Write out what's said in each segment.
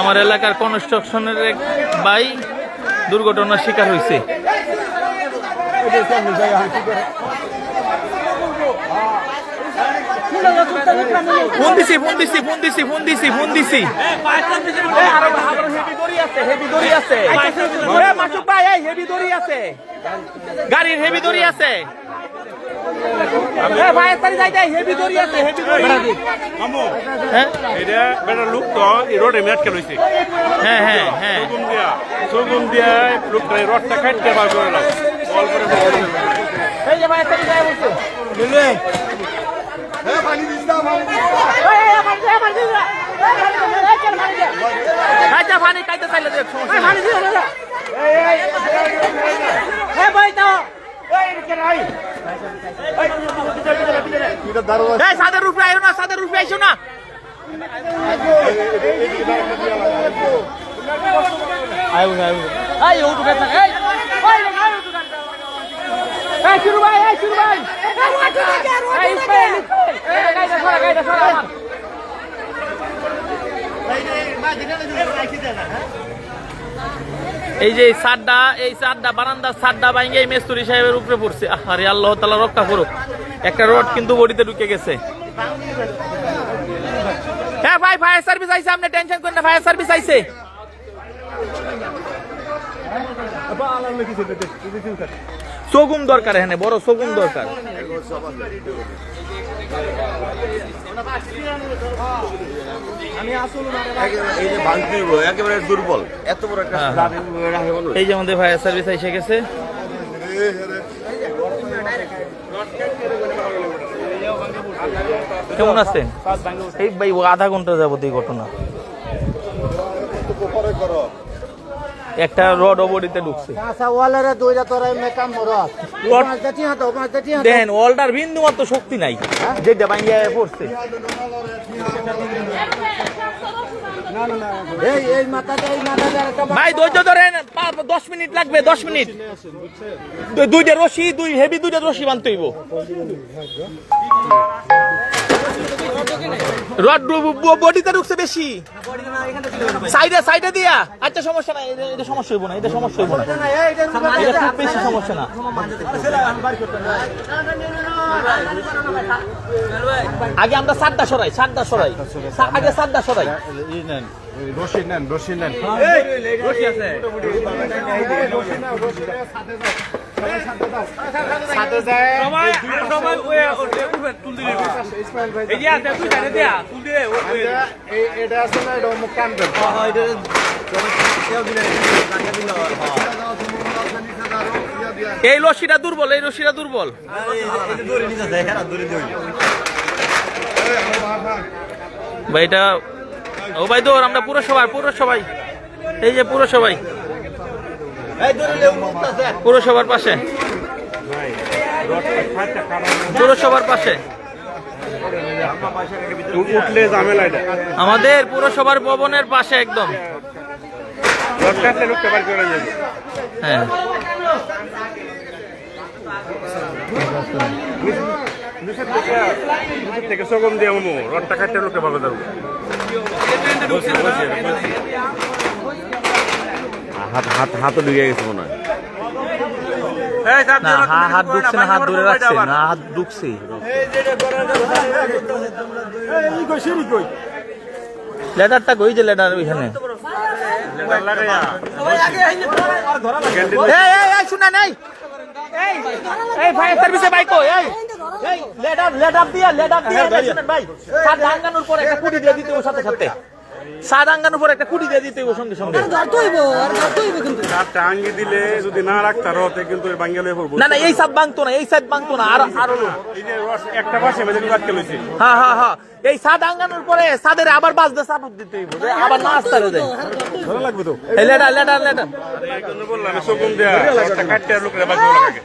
আমার এলাকার কনস্ট্রাকশনের এক ভাই দুর্ঘটনার শিকার হয়েছে। ফোন দিছি ফোন দিছি ফোন দিছি ফোন দিছি ফোন দিছি। গাড়ির হেভি দড়ি আছে। হ্যাঁ? হ্যাঁ হ্যাঁ হ্যাঁ। দিয়া লোকটা এই রডটা কাটতে বার না করে বের করে দিল। কাইটা পানি চাইলে দেখ সমস্যা নাই। এই সাদের রূপে আইও না সাদের রূপে আইসো না আইও আইও আই ও দুটো থাক এই এই শুরু ভাই এই শুরু ভাই এই যে সাড্ডা, এই সাড্ডা, বারান্দার সাড্ডা ভাঙ্গে এই মেস্তুরি সাহেবের উপরে পড়ছে। আরে আল্লাহ তালা রক্ষা করুক। একটা রড কিন্তু বডিতে ঢুকে গেছে। হ্যাঁ ভাই, ফায়ার সার্ভিস আইছে, আপনি টেনশন করেন না, ফায়ার সার্ভিস আইছে। সগুম দরকার এখানে বড় সগুম দরকার। এই যে ভাঙতি দুর্বল। এত বড় একটা হ্যাঁ, এই যে আমাদের ফায়ার সার্ভিস এসে গেছে। কেমন আছেন? এই ভাই ও আধা ঘণ্টা যাবত এই ঘটনা। একটা রড বডিতে ঢুকছে। আচ্ছা দেখেন ওয়ালটার বিন্দু মাত্র শক্তি নাই। যেটা ভাঙ্গিয়া পড়ছে। ভাই ধৈর্য ধরেন দশ মিনিট লাগবে দশ মিনিট। দুইটা রশি দুই হেভি দুইটা রশি বানতে হইব। রড বডিতে ঢুকছে বেশি সাইডে সাইডে দিয়া আচ্ছা সমস্যা নাই এটা- সমস্যা হইব না এটা সমস্যা হইব না এটা খুব বেশি সমস্যা না আগে আমরা সাতটা সরাই সাতটা সরাই আগে সাতটা সরাই রশি নেন রশি নেন এই রশিটা দুর্বল, এই রশিটা দুর্বল। ভাই, এটা ও ভাই, দৌড়, আমরা পুরো সবাই পুরো সবাই এই যে পুরো সবাই পুরসভার পাশে। পুরসভার পাশে। উঠলে ঝামেলা আমাদের পুরসভার ভবনের পাশে একদম। হ্যাঁ। থেকে সগম দিয়ে রডটা কাটতে লোকটা ভালো যাবে হাত হাত হাতও ঢুকে গেছে মনে হয়। না হাত ঢুকছে না হাত দূরে রাখছে না হাত ঢুকছে। লেটারটা কই যে লেটার ওইখানে? লাগাইয়া এই এই এই শুনা নাই এই ফায়ার সার্ভিসে বাইক কই? এই। লেটার লেটার দিয়া লেটার দিয়া শুনেন ভাই। সাত আঙ্গানোর পর একটা কুড়ি দিয়ে দিতে ওর সাথে সাথে। সাত আঙ্গানোর পর একটা কুড়ি দিয়ে দিতে সঙ্গে সঙ্গে। আঙ্গি দিলে যদি না রাখতা রতে কিন্তু বাঙ্গালে পড়ব না না এই সাত ভাঙতো না এই সাত ভাঙতো না আর আরও একটা পাশে লইছি? হ্যাঁ হ্যাঁ হ্যাঁ এই সাত আঙ্গানোর পরে সাদের আবার বাজতে সাপোর্ট দিতে হইব আবার না আসতে হবে ভালো লাগবে তো? এই লেটার এই জন্য বললাম সগম দেয়া রডটা কাটতে আর লোকের বাদ লাগাকে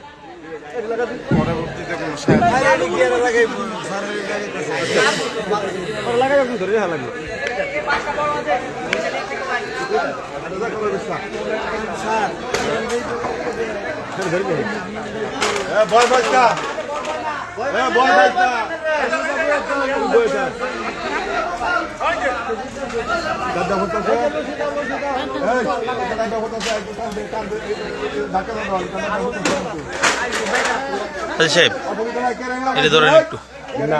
বয় বাচ্চা বয় বাচ্চা দাদা হতেছে দাদা হতেছে ধাক্কা দাদা সাহেব এটা ধরেন একটু রোডা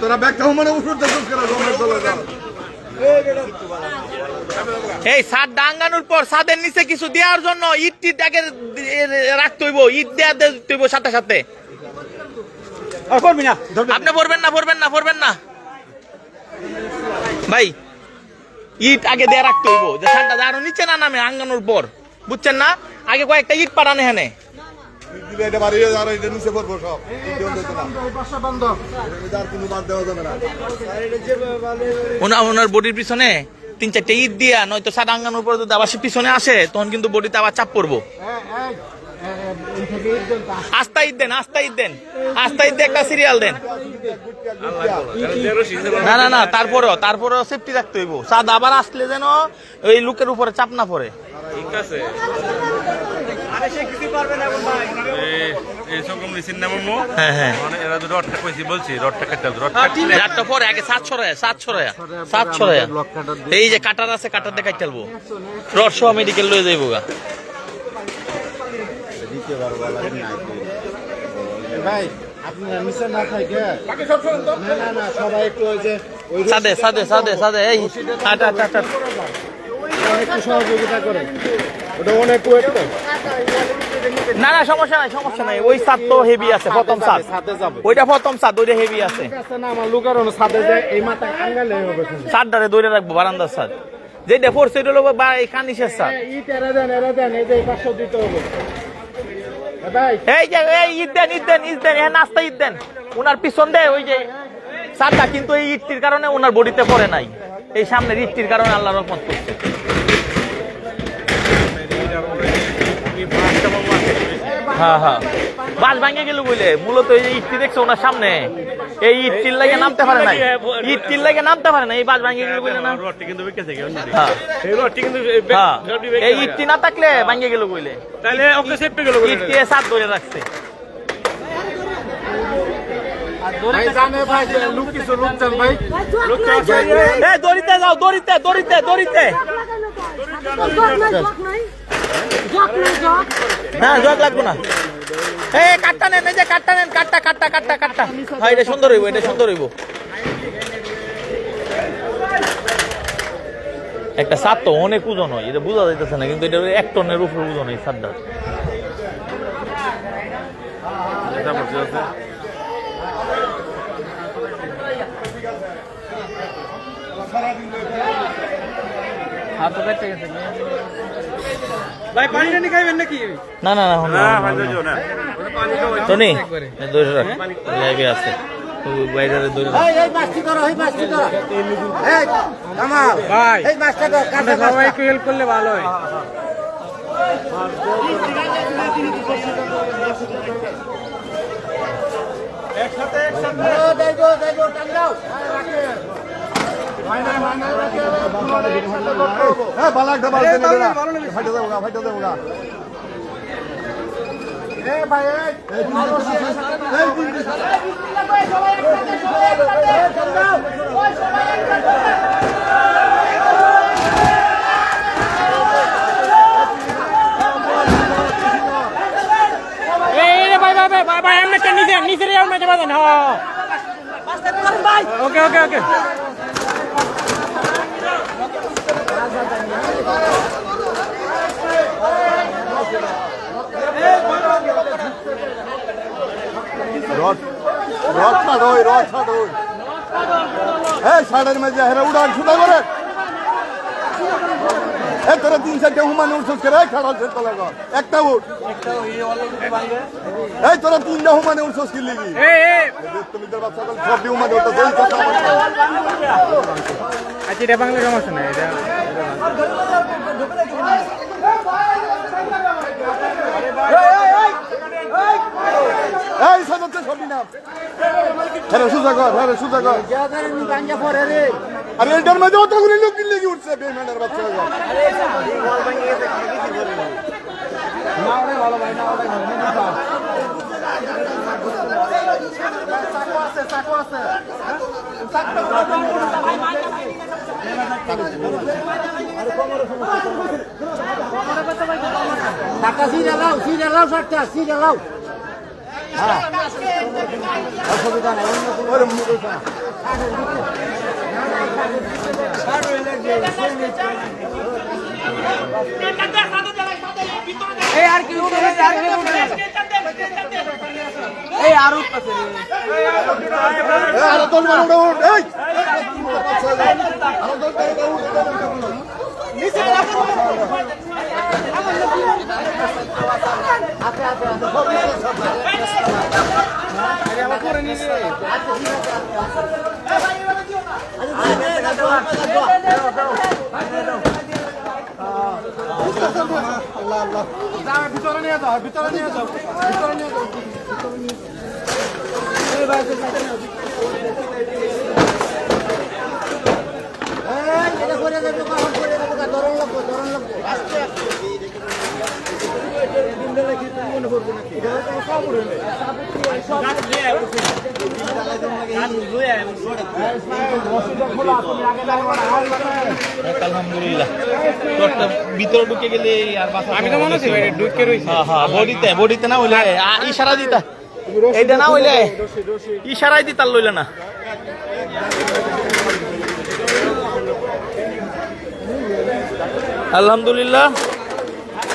তোরা ব্যাগ কাউ মানে উঠুর দেখছিস কেন এই, সাদ ডাঙ্গানোর পর সাদের নিচে কিছু দেওয়ার জন্য ইট টিট রাখতে হইব, ইট দেওয়া দিতে হইব সাথে সাথে। আর না আপনি পড়বেন না পড়বেন না পড়বেন না। ভাই ইট আগে দেয়া রাখতে হইব যে সারটা আরও নিচে না নামে আঙ্গানোর পর। বুঝছেন না? আগে কয়েকটা ইট পাঠানো ওনার ওনার বডির পিছনে তিন চারটে ইট দিয়া নয়তো সাদা আঙ্গানোর পর যদি আবার সে পিছনে আসে তখন কিন্তু বডিতে আবার চাপ পড়ব। আস্তা ঈদ দেন আস্তা ঈদ দেন। আস্তা ঈদ একটা সিরিয়াল দেন। না না না সেফটি রাখতে হইব। আবার আসলে যেন ওই লোকের উপরে চাপ না পড়ে। ঠিক আছে হ্যাঁ হ্যাঁ ছড়ায় এই যে কাটার আছে, কাটার দেখাই চালবো রড মেডিকেল লয়ে যাইবো গা। ভাই আপনারা নিচে না থাকে না না না সবাই একটু ওই যে ওই সাদে সাদে সাদে সাদে এই আটা আটা আটা একটু সহযোগিতা করেন ওটা অনেক ওয়েট না না সমস্যা নাই সমস্যা নাই। ওই সাদ তো হেভি আছে প্রথম সাদ। ওইটা প্রথম সাদ ওইটা হেভি আছে। না আমার লোকের অন্য সাথে যায় এই মাথা আঙ্গালে হবে কিন্তু। দৌড়ে রাখব বারান্দার সাদ। যেটা ফোর সেট হলো বা এই কানিসের সাদ। ইট এরা দেন এরা দেন এই যে পাঁচশো দিতে হবে। এ ভাই এই যে এই ঈদ দেন ঈদ দেন ঈদ দেন হ্যাঁ নাস্তা ঈদ দেন। ওনার পিছন দেয় ওই যে সারটা কিন্তু এই ইটটির কারণে ওনার বডিতে পড়ে নাই। এই সামনের ইটটির কারণে আল্লাহ রহমত করছে। হ্যাঁ হ্যাঁ। বাস ভাঙে গেল বলে মূলত এই যে ইটটি দেখছ ওনার সামনে এই ইটটির লাগে নামতে পারে না ইটটির লাগে নামতে পারে না এই বাস ভাঙে গেল বলে না রডটি কিন্তু বেঁকে থেকে হ্যাঁ এই রডটি কিন্তু হ্যাঁ এই ইটটি না থাকলে ভাঙে গেল বলে তাহলে ওকে সেফটি গেল ইটটি সাত ধরে রাখছে যাও দড়িতে না জগ লাগবো না এই কাটটা নেন এই যে কাটটা নেন কাটটা কাটটা কাটটা কাটটা। হ্যাঁ এটা সুন্দর হইব এটা সুন্দর হইব। একটা সাত তো অনেক ওজন হয় এটা বোঝা যাইতেছে না কিন্তু এটা এক টনের উপরে ওজন হয় সাতটা ভাই পানি টানি খাইবেন নাকি? না না না না ভাই যাও না টনি ধরে রাখ। লাইভে আছে। বাইরে ধরে রাখ। এই এই মাছটি ধরো এই মাছটি ধরো। এই কামাল ভাই এই মাছটা ধর কাঁচা সবাই একটু হেল্প করলে ভালো হয়। ও দেখো দেখো টাঙ্গাও হ্যাঁ ভালো একটা এটা ফাইটা দেবো ফাইটা দেবো নিচে নিচে যাবেন হ্যাঁ। ওকে ওকে ওকে। রথ রথ ছাড়োই রথ ছাড়োই। হ্যাঁ সাড়ের মাঝে হেরা উড়ান সুদা করে। এ তোরা তিন চারটে হুমান উঠছিস করে খেলা সে তোলা কর। একটা উঠ। এই তোরা তিনটা হুমানে উঠছিস কি লিগি তুমি তোর বাংলা সমস্যা না এই সাজাতে সবই না হ্যাঁ সুজা কর হ্যাঁ সুজা কর আরে এটার মধ্যে অতগুলো লোক কি লেগে উঠছে বেমানের বাচ্চা গো টাকা সিরে লাও সিরে লাও সাতটা সিরে লাও ওরে মুখে খা। এই আর কি উঠে গেছে, আর কি উঠে গেছে। এই আর উঠতেছে রে। তোর মানে উঠে উঠ এই আরে তোর মানে উঠে উঠ এটা করে দেবে কখন করে দেবে ধরন লাগবো ধরন লাগবো আলহামদুলিল্লাহ। তোরটা ভিতরে ঢুকে গেলে আর বাসা আমি তো মনে হচ্ছে এটা ঢুকে রয়েছে। হ্যাঁ হ্যাঁ বডিতে বডিতে না হইলে আ, ইশারা দিতা। এইটা না হইলে ইশারাই দিতার লইলে না। আলহামদুলিল্লাহ।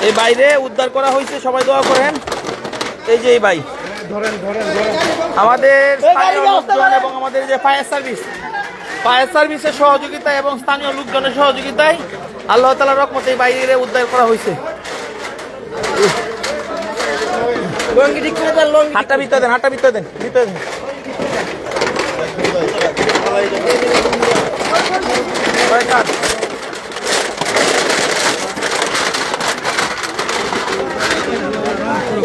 এই বাইরে উদ্ধার করা হয়েছে সবাই দোয়া করেন। এই যে এই ভাই। আমাদের লোকজন এবং আমাদের যে ফায়ার সার্ভিস ফায়ার সার্ভিসের সহযোগিতায় এবং স্থানীয় লোকজনের সহযোগিতায় আল্লাহ তালার রকমতে এই বাইরে উদ্ধার করা হয়েছে। ঠিক করে দেন হাতটা ভিতরে দেন ভিতরে দেন। ভিতরে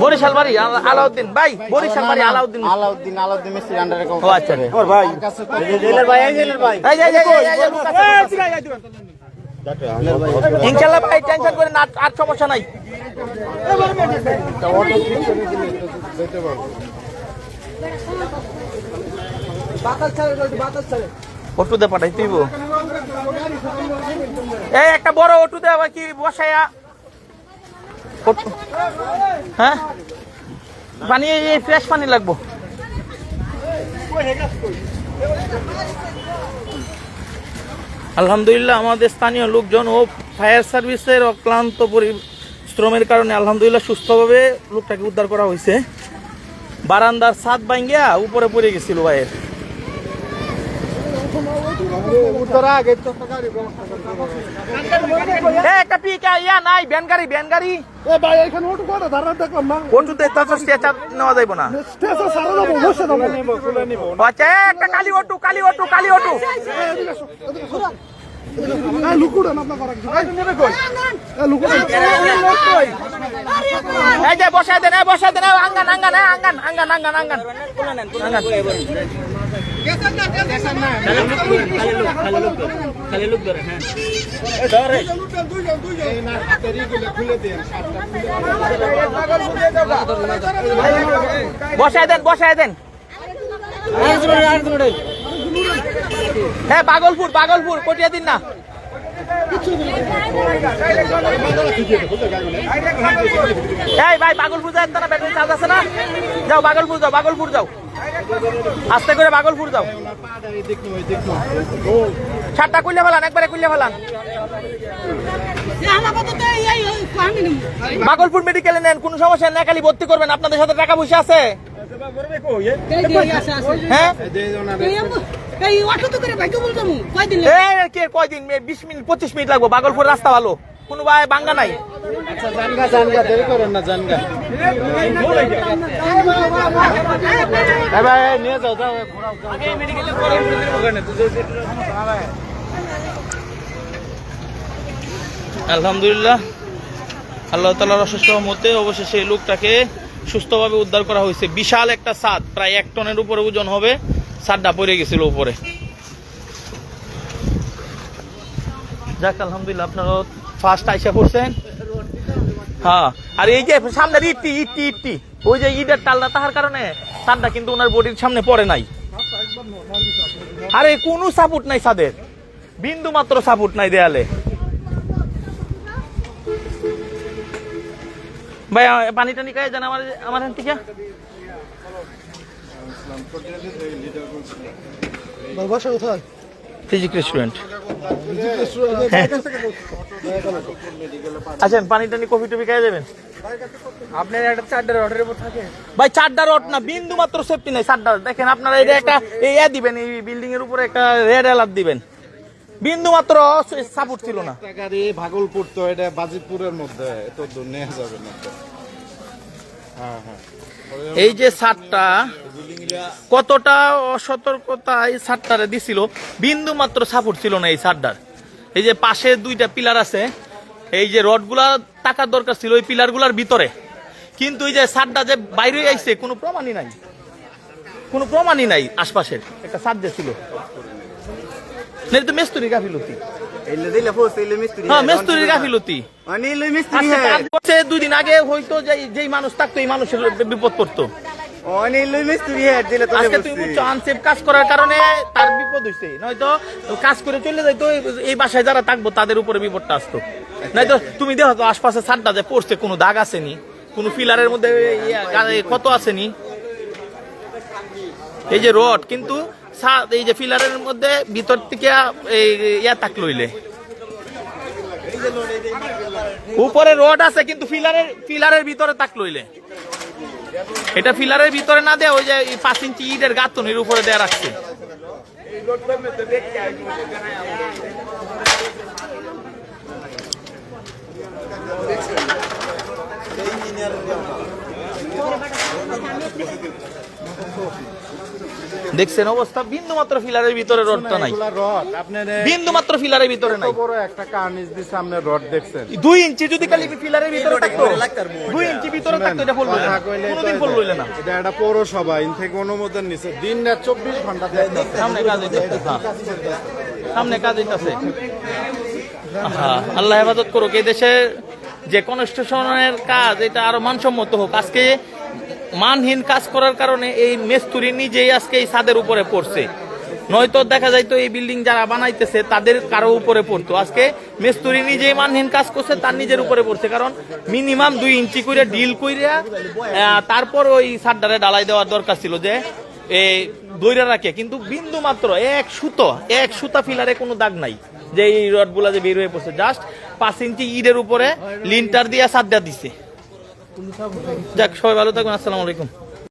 বরিশাল বাড়ি আলাউদ্দিন ভাই বরিশাল বাড়ি আলাউদ্দিন আলাউদ্দিন আলাউদ্দিন মিস্ত্রি আন্ডারে ও আচ্ছা রে ভাই জেলের ভাই জেলের ভাই এই। ইনশাল্লাহ ভাই টেনশন করে না আর সমস্যা নাই অটুতে পাঠাই তুইব এই একটা বড় অটুতে আবার কি বসায়া হ্যাঁ? পানি, এই ফ্রেশ পানি লাগবো। আলহামদুলিল্লাহ, আমাদের স্থানীয় লোকজন ও ফায়ার সার্ভিসের অক্লান্ত পরিশ্রমের কারণে আলহামদুলিল্লাহ সুস্থভাবে লোকটাকে উদ্ধার করা হয়েছে। বারান্দার ছাদ ভাঙ্গিয়া উপরে পড়ে গেছিল ভাইয়ের। একটা পিক ইয়া নাই ভ্যান গাড়ি ভ্যান গাড়ি। এ ভাই এখানে ওটু করে ধারা দেখলাম না অটুতে তাছাড়া স্টেচার নেওয়া যাইব না। স্টেশন সারা যাব বসে যাব আচ্ছা একটা কালি অটু কালি অটু কালি যে বসায় দেন বসায় দেন আঙ্গান আঙ্গান আঙ্গান আঙ্গান আঙ্গান। আঙ্গান আঙ্গান বসায় দেন বসায় দেন। হ্যাঁ বাগলপুর বাগলপুর কটিয়া দিন না। এই ভাই, বাগলপুর যাই না ব্যাটারি চার্জ আছে না? যাও, বাগলপুর যাও বাগলপুর যাও। আস্তে করে বাগলপুর যাও খুললে ফেলান একবারে ফেলান বাগলপুর মেডিকেলে নেন কোনো সমস্যা নেই খালি ভর্তি করবেন আপনাদের সাথে টাকা পয়সা আছে হ্যাঁ কয়দিন বিশ মিনিট পঁচিশ মিনিট লাগবো বাগলপুর রাস্তা ভালো কোনো ভাই বাঙ্গা নাই। আচ্ছা জানগা জানগা দেরি করেন না জানগা। এই ভাই নিয়ে যাও যাও ঘোরাও যাও। আলহামদুলিল্লাহ। আল্লাহ তালার অশেষ মতে অবশেষে এই লোকটাকে সুস্থভাবে উদ্ধার করা হয়েছে। বিশাল একটা ছাদ প্রায় এক টনের উপরে ওজন হবে। ছাদটা পড়ে গেছিল উপরে। যাক আলহামদুলিল্লাহ আপনারা ফার্স্ট আইসা পড়ছেন? হ্যাঁ। আর এই যে সামনের ইটটি ইটটি ইটটি ওই যে ইটের টালটা তাহার কারণে ছাদটা কিন্তু ওনার বডির সামনে পড়ে নাই। আরে কোনো সাপোর্ট নাই ছাদের বিন্দু মাত্র সাপোর্ট নাই দেয়ালে। ভাই পানি টানি খাই জান আমার আমার থেকে। ফিজিক রেস্টুরেন্ট আছেন পানি টানি কফি টফি খাই যাবেন? আপনার একটা চারটার উপর থাকে। ভাই চারটা না বিন্দু মাত্র সেফটি নাই চারটা দেখেন আপনারা এটা একটা এই এ দিবেন এই বিল্ডিং এর উপরে একটা রেড অ্যালার্ট দিবেন। বিন্দু মাত্র সাপোর্ট ছিল না। একটা গাড়ি ভাগলপুর তো এটা বাজিতপুরের মধ্যে এত দূর যাবে না হ্যাঁ হ্যাঁ। এই যে সারটা কতটা অসতর্কতায় সারটারে দিছিল? বিন্দু মাত্র সাপোর্ট ছিল না এই সারটার। এই যে পাশে দুইটা পিলার আছে এই যে রডগুলা টাকার দরকার ছিল ওই পিলারগুলার ভিতরে। কিন্তু এই যে সারটা যে বাইরে আইছে কোনো প্রমাণই নাই। কোনো প্রমাণই নাই আশপাশের। একটা সার যে ছিল। তো মেস্তুরি গাফিলতি। হ্যাঁ মেস্তুরির গাফিলতি। মানে দুই দিন আগে হয়তো যে যেই মানুষ থাকতো এই মানুষের বিপদ পড়তো। অনে মিস্ত্রি দিলে তো আজকে তুমি বুঝছ আনসেফ কাজ করার কারণে তার বিপদ হইছে। নয়তো কাজ করে চলে যাইতো এই- এই বাসায় যারা থাকব তাদের উপরে বিপদটা আসতো। নয়তো তুমি দেখো তো আশপাশে ছাদটা যে পড়ছে কোনো দাগ আসেনি কোনো ফিলারের মধ্যে কত আসেনি। এই যে রড কিন্তু এই যে ফিলারের মধ্যে ভিতর থেকে ইয়া তাক লইলে। উপরে রড আছে কিন্তু ফিলারের ফিলারের ভিতরে তাক লইলে। এটা ফিলারের ভিতরে না দেয় ওই যে পাঁচ ইঞ্চি ইটের গাঁথনির উপরে দেয়া রাখছে। দেখছেন অবস্থা? বিন্দু মাত্র ফিলারের ভিতরে রডটা নাই। বিন্দু মাত্র ফিলারের ভিতরে নাই। বড় একটা কার্নিশ দিছে আপনি রড দেখছেন। দুই ইঞ্চি যদি খালি ফিলারের ভিতরে থাকতো দুই ইঞ্চি ভিতরে থাকতো এটা ফুল তো কোনোদিন ফুল লইলে না। এটা একটা পৌরসভা ইন থেকে অনুমোদন নিছে। দিন রাত চব্বিশ ঘণ্টা দেখতেছে। সামনে কাজ হইতেছে। সামনে কাজ হইতেছে। আল্লাহ হেফাজত করুক এই দেশে যে কনস্ট্রাকশনের কাজ এটা আরও মানসম্মত হোক। আজকে মানহীন কাজ করার কারণে এই মেস্তুরি নিজেই আজকে এই ছাদের উপরে পড়ছে। নয়তো দেখা যাইতো এই বিল্ডিং যারা বানাইতেছে, তাদের কারও উপরে পড়তো। আজকে মেস্তুরি নিজেই মানহীন কাজ করছে, তার নিজের উপরে পড়ছে। কারণ মিনিমাম দুই ইঞ্চি করে ডিল কইরা তারপর ওই ছাদটারে ডালাই দেওয়ার দরকার ছিল যে এই দইরা রাখে। কিন্তু বিন্দু মাত্র এক সুতো, এক সুতা ফিলারে কোনো দাগ নাই যে এই রডগুলা যে বের হয়ে পড়ছে। জাস্ট পাঁচ ইঞ্চি ইটের উপরে লিন্টার দিয়ে সাদ্দা দিছে। যাক সবাই ভালো থাকুন আসসালামু আলাইকুম।